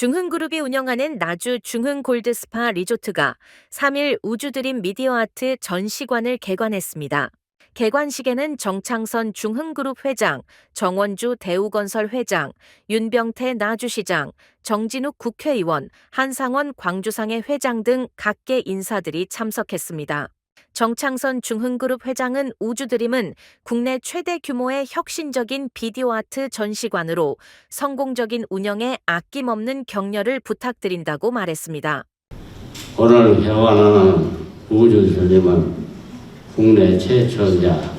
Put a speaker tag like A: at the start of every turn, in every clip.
A: 중흥그룹이 운영하는 나주 중흥골드스파 리조트가 3일 우주드림 미디어아트 전시관을 개관했습니다. 개관식에는 정창선 중흥그룹 회장, 정원주 대우건설 회장, 윤병태 나주시장, 정진욱 국회의원, 한상원 광주상의 회장 등 각계 인사들이 참석했습니다. 정창선 중흥그룹 회장은 우주드림은 국내 최대 규모의 혁신적인 비디오 아트 전시관으로 성공적인 운영에 아낌없는 격려를 부탁드린다고 말했습니다.
B: 오늘 개관하는 우주드림은 국내 최초이자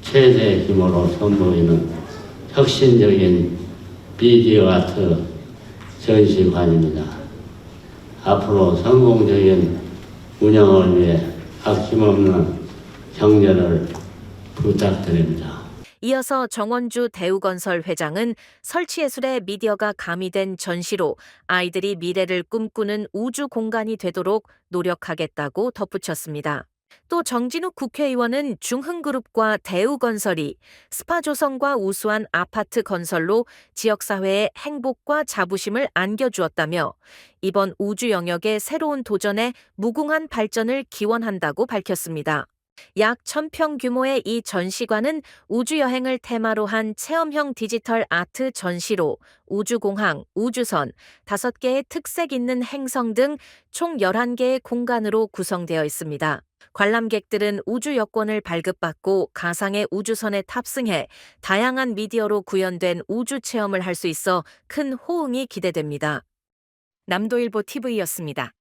B: 최대 규모로 선보이는 혁신적인 비디오 아트 전시관입니다. 앞으로 성공적인 운영을 위해 아낌없는 격려를 부탁드립니다.
A: 이어서 정원주 대우건설 회장은 설치예술의 미디어가 가미된 전시로 아이들이 미래를 꿈꾸는 우주 공간이 되도록 노력하겠다고 덧붙였습니다. 또 정진욱 국회의원은 중흥그룹과 대우건설이 스파 조성과 우수한 아파트 건설로 지역사회에 행복과 자부심을 안겨주었다며 이번 우주 영역의 새로운 도전에 무궁한 발전을 기원한다고 밝혔습니다. 약 1000평 규모의 이 전시관은 우주여행을 테마로 한 체험형 디지털 아트 전시로 우주공항, 우주선, 5개의 특색 있는 행성 등 총 11개의 공간으로 구성되어 있습니다. 관람객들은 우주 여권을 발급받고 가상의 우주선에 탑승해 다양한 미디어로 구현된 우주 체험을 할 수 있어 큰 호응이 기대됩니다. 남도일보 TV였습니다.